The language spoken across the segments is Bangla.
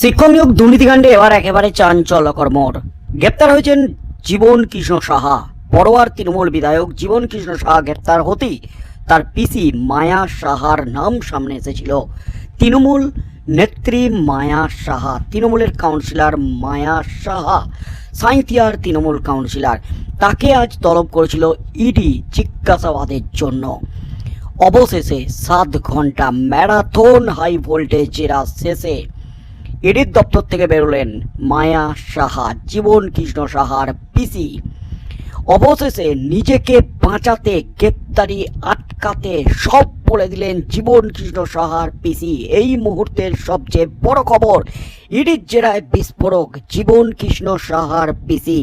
শিক্ষক নিয়োগ দুর্নীতিকাণ্ডে এবার একেবারে চাঞ্চল্যকর মোড়। গ্রেপ্তার হয়েছেন জীবন কৃষ্ণ সাহা। পরোয়ার তৃণমূল বিধায়ক জীবন কৃষ্ণ সাহা গ্রেপ্তার হতেই তার পিসি মায়া সাহার নাম সামনে এসেছিল। তৃণমূল নেত্রী মায়া সাহা, তৃণমূলের কাউন্সিলর মায়া সাহা সাঁইতিয়ার তৃণমূল কাউন্সিলর। তাকে আজ তলব করেছিল ইডি জিজ্ঞাসাবাদের জন্য। অবশেষে সাত ঘণ্টা ম্যারাথন হাই ভোল্টেজ জেরা শেষে ইডির দপ্তর থেকে বেরোলেন মায়া সাহা, জীবন কৃষ্ণ সাহার পিসি অবশেষে নিজেকে বাঁচাতে, গ্রেপ্তারি, আটকাতে সব বলে দিলেন জীবন কৃষ্ণ সাহার পিসি এই মুহূর্তের সবচেয়ে বড় খবর, ইডির জেরায় বিস্ফোরক জীবন কৃষ্ণ সাহার পিসি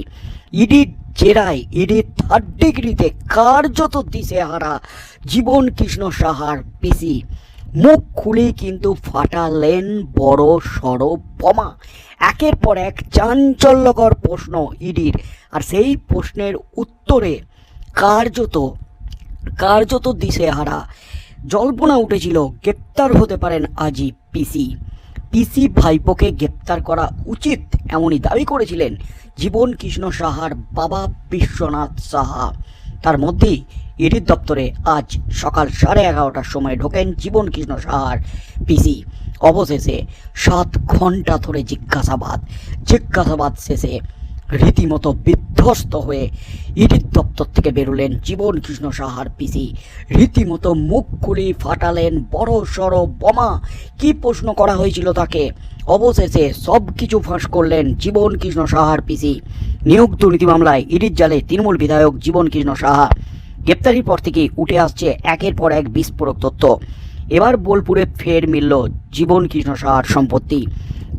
ইডির জেরায় ইডির থার্ড ডিগ্রিতে কার্যত দিশেহারা জীবন কৃষ্ণ সাহার পিসি মুখ খুলেই কিন্তু ফাটালেন বড় সড় বোমা। একের পর এক চাঞ্চল্যকর প্রশ্ন ইডির। আর সেই প্রশ্নের উত্তরে কার্যত কার্যত দিশেহারা, জল্পনা উঠেছিল, গ্রেপ্তার হতে পারেন আজই পিসি। পিসি ভাইপোকে গ্রেপ্তার করা উচিত এমনই দাবি করেছিলেন জীবন কৃষ্ণ সাহার বাবা বিশ্বনাথ সাহা। তার মধ্যেই ইডির দপ্তরে আজ সকাল সাড়ে এগারোটার সময় ঢোকেন জীবন কৃষ্ণ সাহার পিসি অবশেষে সাত ঘণ্টা ধরে জিজ্ঞাসাবাদ জিজ্ঞাসাবাদ শেষে রীতিমতো বিধ্বস্ত হয়ে ইডির দপ্তর থেকে বেরোলেন জীবন কৃষ্ণ সাহার পিসি রীতিমতো মুখ খুলি ফাটালেন বড় সড় বোমা। কি প্রশ্ন করা হয়েছিল তাকে? অবশেষে সব কিছু ফাঁস করলেন জীবন কৃষ্ণ সাহার পিসি নিয়োগ দুর্নীতি মামলায় ইডির জালে তৃণমূল বিধায়ক জীবন কৃষ্ণ সাহা। গ্রেপ্তারির পর থেকে উঠে আসছে একের পর এক বিস্ফোরক তথ্য। এবার বোলপুরে ফের মিলল জীবন কৃষ্ণ সাহার সম্পত্তি।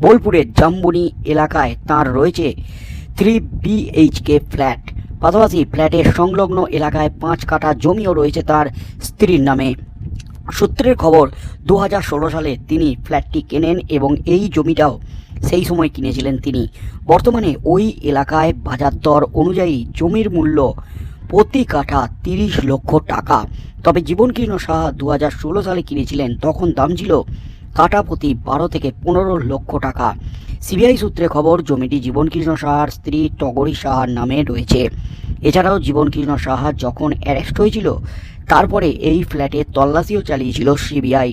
বোলপুরের জাম্বুনি এলাকায় তার রয়েছে থ্রি বিএইচকে ফ্ল্যাট। পাশাপাশি ফ্ল্যাটের সংলগ্ন এলাকায় পাঁচ কাঠা জমিও রয়েছে তার স্ত্রীর নামে। সূত্রের খবর দু হাজার ষোলো সালে তিনি ফ্ল্যাটটি কেনেন এবং এই জমিটাও সেই সময় কিনেছিলেন তিনি। বর্তমানে ওই এলাকায় বাজার দর অনুযায়ী জমির মূল্য প্রতি কাঠা তিরিশ লক্ষ টাকা। তবে জীবনকৃষ্ণ সাহা দু হাজার ষোলো সালে কিনেছিলেন, তখন দাম ছিল কাটা প্রতি বারো থেকে পনেরো লক্ষ টাকা। সিবিআই সূত্রে খবর, জমিটি জীবনকৃষ্ণ সাহার স্ত্রী টগরী সাহার নামে রয়েছে। এছাড়াও জীবনকৃষ্ণ সাহা যখন অ্যারেস্ট হয়েছিল, তারপরে এই ফ্ল্যাটে তল্লাশিও চালিয়েছিল সিবিআই।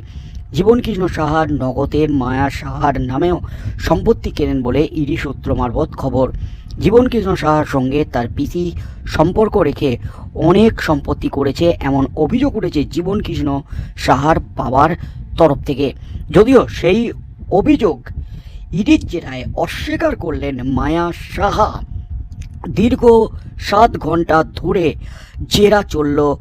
জীবনকৃষ্ণ সাহার নগদে মায়া সাহার নামেও সম্পত্তি কেনেন বলে ইডি সূত্র মারফত খবর। জীবনকৃষ্ণ সাহার সঙ্গে তার পিসি সম্পর্ক রেখে অনেক সম্পত্তি করেছে, এমন অভিযোগ উঠেছে জীবনকৃষ্ণ সাহার বাবার তরফ থেকে। যদিও সেই অভিযোগ ইডির জেরায় অস্বীকার করলেন মায়া সাহা। দীর্ঘ সাত ঘণ্টা ধরে জেরা চলল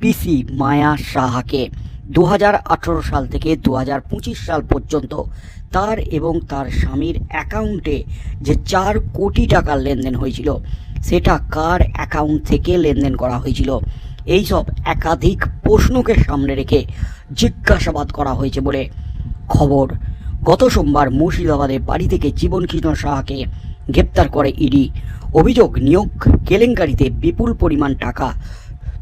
পিসি মায়া সাহাকে। দু হাজার আঠেরো সাল থেকে দু হাজার পঁচিশ সাল পর্যন্ত তার এবং তার স্বামীর অ্যাকাউন্টে যে চার কোটি টাকার লেনদেন হয়েছিল, সেটা কার অ্যাকাউন্ট থেকে লেনদেন করা হয়েছিল? এইসব একাধিক প্রশ্নকে সামনে রেখে জিজ্ঞাসাবাদ করা হয়েছে বলে খবর। গত সোমবার মুর্শিদাবাদের বাড়ি থেকে জীবন কৃষ্ণ সাহাকে গ্রেপ্তার করে ইডি। অভিযোগ, নিয়োগ কেলেঙ্কারিতে বিপুল পরিমাণ টাকা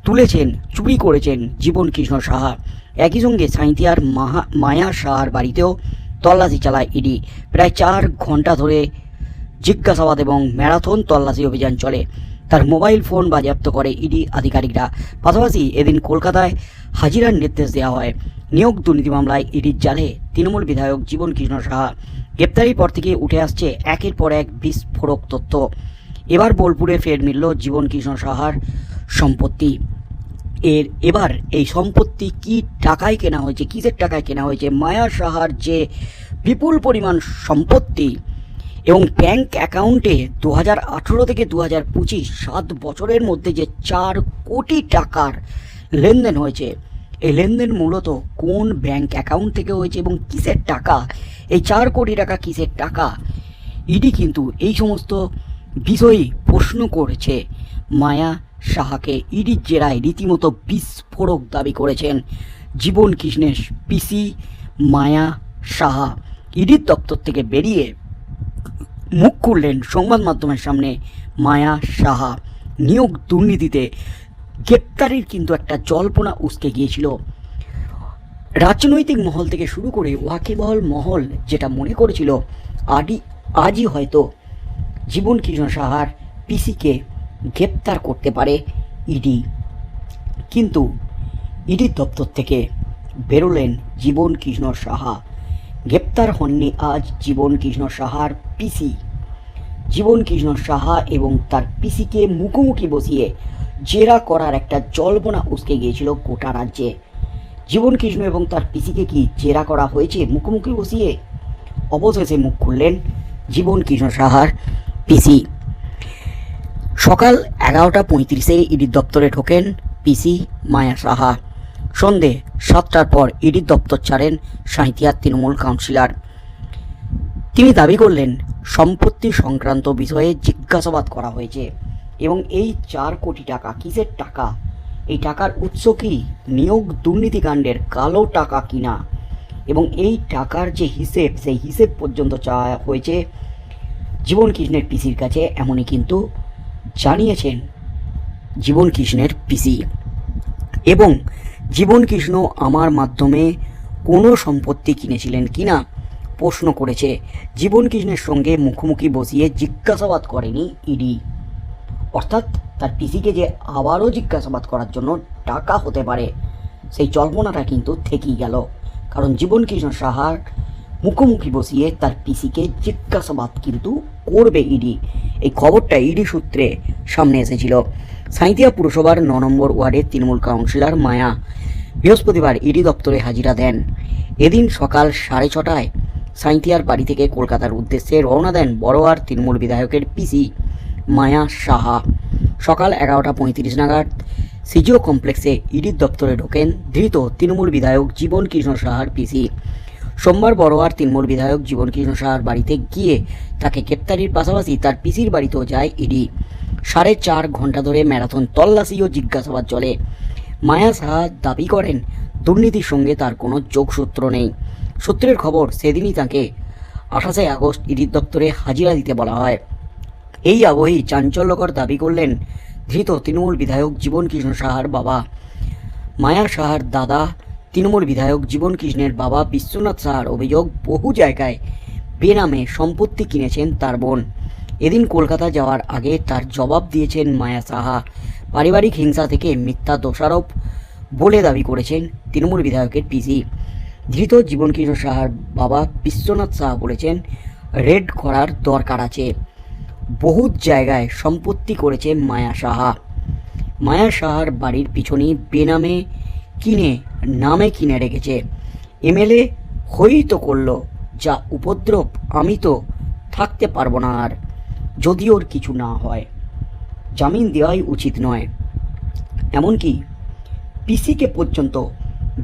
তুলেছেন, চুরি করেছেন জীবন কৃষ্ণ সাহা। একই সঙ্গে সাঁইতিয়ার মাহা মায়া সাহার বাড়িতেও তল্লাশি চালায় ইডি। প্রায় চার ঘণ্টা ধরে জিজ্ঞাসাবাদ এবং ম্যারাথন তল্লাশি অভিযান চলে। তার মোবাইল ফোন বাজেয়াপ্ত করে ইডি আধিকারিকরা। পাশাপাশি এদিন কলকাতায় হাজিরার নির্দেশ দেওয়া হয়। নিয়োগ দুর্নীতি মামলায় ইডির জালে তৃণমূল বিধায়ক জীবন কৃষ্ণ সাহা। গ্রেপ্তারির পর থেকে উঠে আসছে একের পর এক বিস্ফোরক তথ্য। এবার বোলপুরে ফের মিলল জীবন কৃষ্ণ সাহার সম্পত্তি। এর এবার এই সম্পত্তি কি টাকায় কেনা হয়েছে, কিসের টাকায় কেনা হয়েছে? মায়া সাহার যে বিপুল পরিমাণ সম্পত্তি এবং ব্যাংক অ্যাকাউন্টে দু হাজার আঠেরো থেকে দু হাজার পঁচিশ সাত বছরের মধ্যে যে চার কোটি টাকার লেনদেন হয়েছে, এই লেনদেন মূলত কোন ব্যাংক অ্যাকাউন্ট থেকে হয়েছে এবং কিসের টাকা? এই চার কোটি টাকা কিসের টাকা? ইডি কিন্তু এই সমস্ত বিষয়ই প্রশ্ন করেছে। মায়া সাহাকে ইডির জেরায় রীতিমতো বিস্ফোরক দাবি করেছেন জীবন কৃষ্ণের পিসি মায়া সাহা। ইডির দপ্তর থেকে বেরিয়ে মুখ খুললেন সংবাদ মাধ্যমের সামনে মায়া সাহা। নিয়োগ দুর্নীতিতে গ্রেপ্তারির কিন্তু একটা জল্পনা উসকে গিয়েছিল। রাজনৈতিক মহল থেকে শুরু করে ওয়াকিবহল মহল যেটা মনে করেছিল, আদি আজই হয়তো জীবন কৃষ্ণ সাহার পিসিকে গ্রেপ্তার করতে পারে ইডি। কিন্তু ইডি দপ্তর থেকে বেরোলেন জীবন কৃষ্ণ সাহা। গ্রেপ্তার হননি আজ জীবন কৃষ্ণ সাহার পিসি। জীবন কৃষ্ণ সাহা এবং তার পিসিকে মুখোমুখি বসিয়ে জেরা করার একটা জল্পনা উসকে গিয়েছিল গোটা রাজ্যে। জীবন কৃষ্ণ এবং তার পিসিকে কি জেরা করা হয়েছে মুখোমুখি বসিয়ে? অবশেষে মুখ খুললেন জীবন কৃষ্ণ সাহার পিসি। সকাল এগারোটা পঁয়ত্রিশে ইডির দপ্তরে ঢোকেন পিসি মায়া সাহা। সন্ধে সাতটার পর ইডির দপ্তর ছাড়েন সাঁইতিয়ার তৃণমূল কাউন্সিলর। তিনি দাবি করলেন, সম্পত্তি সংক্রান্ত বিষয়ে জিজ্ঞাসাবাদ করা হয়েছে এবং এই চার কোটি টাকা কিসের টাকা? এই টাকার উৎস কি? নিয়োগ দুর্নীতিকাণ্ডের কালো টাকা কিনা? এবং এই টাকার যে হিসেব, সেই হিসেব পর্যন্ত চাওয়া হয়েছে, জীবন কৃষ্ণের পিসির কাছে এমনই কিন্তু জানিয়েছেন জীবন কৃষ্ণের পিসি এবং জীবন কৃষ্ণ আমার মাধ্যমে কোনো সম্পত্তি কিনেছিলেন কিনা প্রশ্ন করেছে। জীবন কৃষ্ণের সঙ্গে মুখোমুখি বসিয়ে জিজ্ঞাসাবাদ করেনি ইডি অর্থাৎ তার পিসিকে যে আবারও জিজ্ঞাসাবাদ করার জন্য টাকা হতে পারে, সেই জল্পনাটা কিন্তু থেকেই গেল। কারণ জীবন কৃষ্ণ সাহার মুখোমুখি বসিয়ে তার পিসিকে জিজ্ঞাসাবাদ কিন্তু করবে ইডি। এই খবরটা ইডি সূত্রে সামনে এসেছিল। সাঁইতিয়া পুরসভার ন নম্বর ওয়ার্ডের তৃণমূল কাউন্সিলর মায়া বৃহস্পতিবার ইডি দপ্তরে হাজিরা দেন। এদিন সকাল সাড়ে ছটায় সাঁইতিয়ার বাড়ি থেকে কলকাতার উদ্দেশ্যে রওনা দেন বড়োয়ার তৃণমূল বিধায়কের পিসি মায়া সাহা। সকাল এগারোটা পঁয়ত্রিশ নাগাদ সিজিও কমপ্লেক্সে ইডির দপ্তরে ঢোকেন ধৃত তৃণমূল বিধায়ক জীবন কৃষ্ণ সাহার পিসি। সোমবার বড়োয়ার তৃণমূল বিধায়ক জীবন কৃষ্ণ সাহার বাড়িতে গিয়ে তাকে গ্রেপ্তারির পাশাপাশি তার পিসির বাড়িতেও যায় ইডি। সাড়ে চার ঘণ্টা ধরে ম্যারাথন তল্লাশি ও জিজ্ঞাসাবাদ চলে। মায়া সাহা দাবি করেন, দুর্নীতির সঙ্গে তার কোনো যোগসূত্র নেই। সূত্রের খবর, সেদিনই তাকে আঠাশে আগস্ট ইডির দপ্তরে হাজিরা দিতে বলা হয়। এই আবহেই চাঞ্চল্যকর দাবি করলেন ধৃত তৃণমূল বিধায়ক জীবন কৃষ্ণ সাহার বাবা। মায়া সাহার দাদা তৃণমূল বিধায়ক জীবন কৃষ্ণের বাবা বিশ্বনাথ সাহার অভিযোগ বহু জায়গায় বেনামে সম্পত্তি কিনেছেন তার বোন। এদিন কলকাতা যাওয়ার আগে তার জবাব দিয়েছেন মায়া সাহা। পারিবারিক হিংসা থেকে মিথ্যা দোষারোপ বলে দাবি করেছেন তৃণমূল বিধায়কের পিসি। ধৃত জীবনকৃষ্ণ সাহার বাবা বিশ্বনাথ সাহা বলেছেন, রেড করার দরকার আছে। বহু জায়গায় সম্পত্তি করেছে মায়া সাহা। মায়া সাহার বাড়ির পিছনে বেনামে কিনে, নামে কিনে রেখেছে। এমএলএ হই তো করল, যা উপদ্রব, আমি তো থাকতে পারব না আর, যদি ওর কিছু না হয়। জামিন দেওয়াই উচিত নয়। এমনকি পিসিকে পর্যন্ত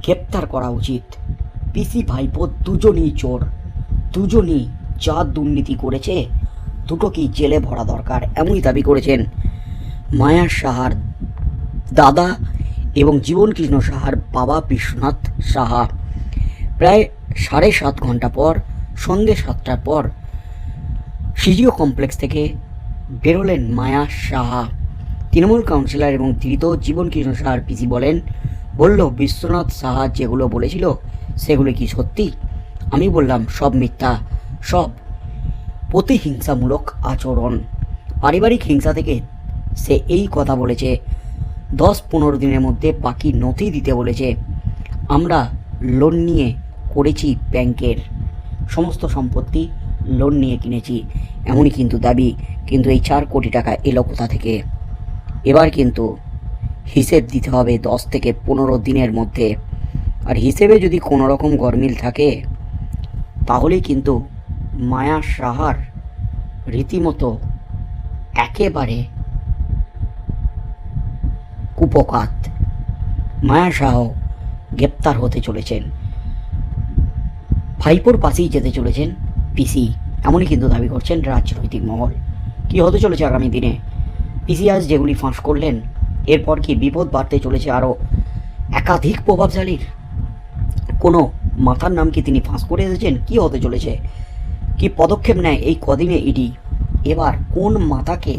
গ্রেপ্তার করা উচিত। পিসি ভাইপো দুজনই চোর, দুজনই যা দুর্নীতি করেছে, দুটোকেই জেলে ভরা দরকার, এমনই দাবি করেছেন মায়া সাহার দাদা এবং জীবন কৃষ্ণ সাহার বাবা বিশ্বনাথ সাহা। প্রায় সাড়ে সাত ঘণ্টা পর, সন্ধে সাতটার পর, সিজিও কমপ্লেক্স থেকে বেরোলেন মায়া সাহা। তৃণমূল কাউন্সিলর এবং ধৃত জীবন কৃষ্ণ সাহার পিসি বলেন, বলল, বিশ্বনাথ সাহা যেগুলো বলেছিল, সেগুলো কি সত্যি? আমি বললাম, সব মিথ্যা, সব প্রতিহিংসামূলক আচরণ। পারিবারিক হিংসা থেকে সে এই কথা বলেছে দশ পনেরো দিনের মধ্যে বাকি নথি দিতে বলেছে। আমরা লোন নিয়ে করেছি ব্যাংকের। সমস্ত সম্পত্তি লোন নিয়ে কিনেছি। এমনই কিন্তু দাবি, কিন্তু এই চার কোটি টাকা এলো কোথা থেকে? এবার কিন্তু হিসেব দিতে হবে দশ থেকে পনেরো দিনের মধ্যে। আর হিসেবে যদি কোনো রকম গরমিল থাকে, তাহলেই কিন্তু মায়া সাহার রীতিমতো একেবারে কুপকাত মায়া শাহ গ্রেপ্তার হতে চলেছেন। ভাইপোর পাশেই যেতে চলেছেন পিসি। এমনই কিন্তু দাবি করছেন রাজনৈতিক মহল। কি হতে চলেছে আগামী দিনে? পিসি আজ যেগুলি ফাঁস করলেন, এরপর কি বিপদ বাড়তে চলেছে আরও একাধিক প্রভাবশালীর কোনো মাথার নাম কি তিনি ফাঁস করে এসেছেন? কি হতে চলেছে? কি পদক্ষেপ নেয় এই কদিনে ইডি? এবার কোন মাথাকে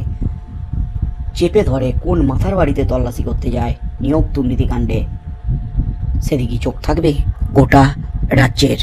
চেপে ধরে কোন মাথার বাড়িতে তল্লাশি করতে যায় নিয়োগ দুর্নীতিকাণ্ডে। সেদিকে চোখ থাকবে গোটা রাজ্যের।